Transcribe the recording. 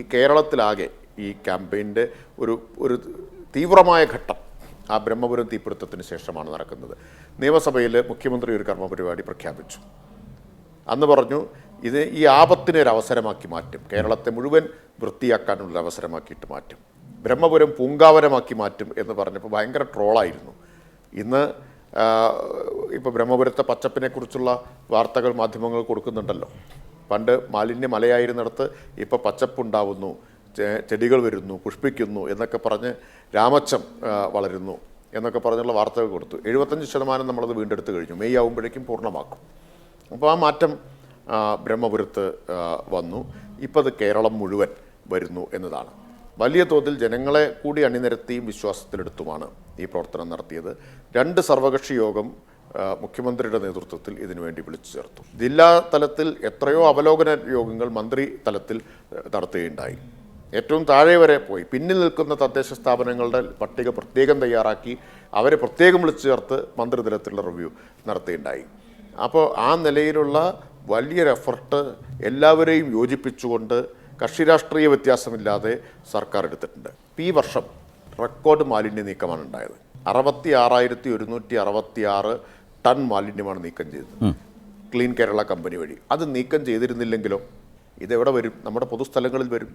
ഈ കേരളത്തിലാകെ ഈ ക്യാമ്പയിന്റെ ഒരു ഒരു തീവ്രമായ ഘട്ടം ആ ബ്രഹ്മപുരം തീപിടുത്തത്തിന് ശേഷമാണ് നടക്കുന്നത്. നിയമസഭയിൽ മുഖ്യമന്ത്രി ഒരു കർമ്മ പരിപാടി പ്രഖ്യാപിച്ചു. അന്ന് പറഞ്ഞു ഇത് ഈ ആപത്തിനെ ഒരു അവസരമാക്കി മാറ്റും. കേരളത്തെ മുഴുവൻ വൃത്തിയാക്കാനുള്ള അവസരമാക്കിയിട്ട് മാറ്റും. ബ്രഹ്മപുരം പൂങ്കാവനമാക്കി മാറ്റും എന്ന് പറഞ്ഞപ്പോൾ ഭയങ്കര ട്രോളായിരുന്നു. ഇന്ന് ഇപ്പോൾ ബ്രഹ്മപുരത്തെ പച്ചപ്പിനെക്കുറിച്ചുള്ള വാർത്തകൾ മാധ്യമങ്ങൾ കൊടുക്കുന്നുണ്ടല്ലോ. പണ്ട് മാലിന്യ മലയായിരുന്നിടത്ത് ഇപ്പോൾ പച്ചപ്പുണ്ടാവുന്നു ചെടികൾ വരുന്നു പുഷ്പിക്കുന്നു എന്നൊക്കെ പറഞ്ഞ് രാമച്ചം വളരുന്നു എന്നൊക്കെ പറഞ്ഞുള്ള വാർത്തകൾ കൊടുത്തു. എഴുപത്തഞ്ച് ശതമാനം നമ്മളത് വീണ്ടെടുത്ത് കഴിഞ്ഞു. മെയ് ആകുമ്പോഴേക്കും പൂർണമാക്കും. അപ്പോൾ ആ മാറ്റം ബ്രഹ്മപുരത്ത് വന്നു. ഇപ്പോൾ അത് കേരളം മുഴുവൻ വരുന്നു എന്നതാണ്. വലിയ തോതിൽ ജനങ്ങളെ കൂടി അണിനിരത്തിയും വിശ്വാസത്തിലെടുത്തുമാണ് ഈ പ്രവർത്തനം നടത്തിയത്. രണ്ട് സർവകക്ഷി യോഗം മുഖ്യമന്ത്രിയുടെ നേതൃത്വത്തിൽ ഇതിനുവേണ്ടി വിളിച്ചു ചേർത്തു. ജില്ലാ തലത്തിൽ എത്രയോ അവലോകന യോഗങ്ങൾ മന്ത്രി തലത്തിൽ നടത്തുകയുണ്ടായി. ഏറ്റവും താഴെ വരെ പോയി. പിന്നിൽ നിൽക്കുന്ന തദ്ദേശ സ്ഥാപനങ്ങളുടെ പട്ടിക പ്രത്യേകം തയ്യാറാക്കി അവരെ പ്രത്യേകം വിളിച്ചു ചേർത്ത് മന്ത്രിതലത്തിലുള്ള റിവ്യൂ നടത്തുകയുണ്ടായി. അപ്പോൾ ആ നിലയിലുള്ള വലിയൊരു എഫർട്ട് എല്ലാവരെയും യോജിപ്പിച്ചുകൊണ്ട് കക്ഷി രാഷ്ട്രീയ വ്യത്യാസമില്ലാതെ സർക്കാർ എടുത്തിട്ടുണ്ട്. ഈ വർഷം റെക്കോർഡ് മാലിന്യ നീക്കമാണ് ഉണ്ടായത്. അറുപത്തി ആറായിരത്തി ഒരുന്നൂറ്റി അറുപത്തി ആറ് ടൺ മാലിന്യമാണ് നീക്കം ചെയ്തത്. ക്ലീൻ കേരള കമ്പനി വഴി. അത് നീക്കം ചെയ്തിരുന്നില്ലെങ്കിലോ? ഇതെവിടെ വരും? നമ്മുടെ പൊതുസ്ഥലങ്ങളിൽ വരും.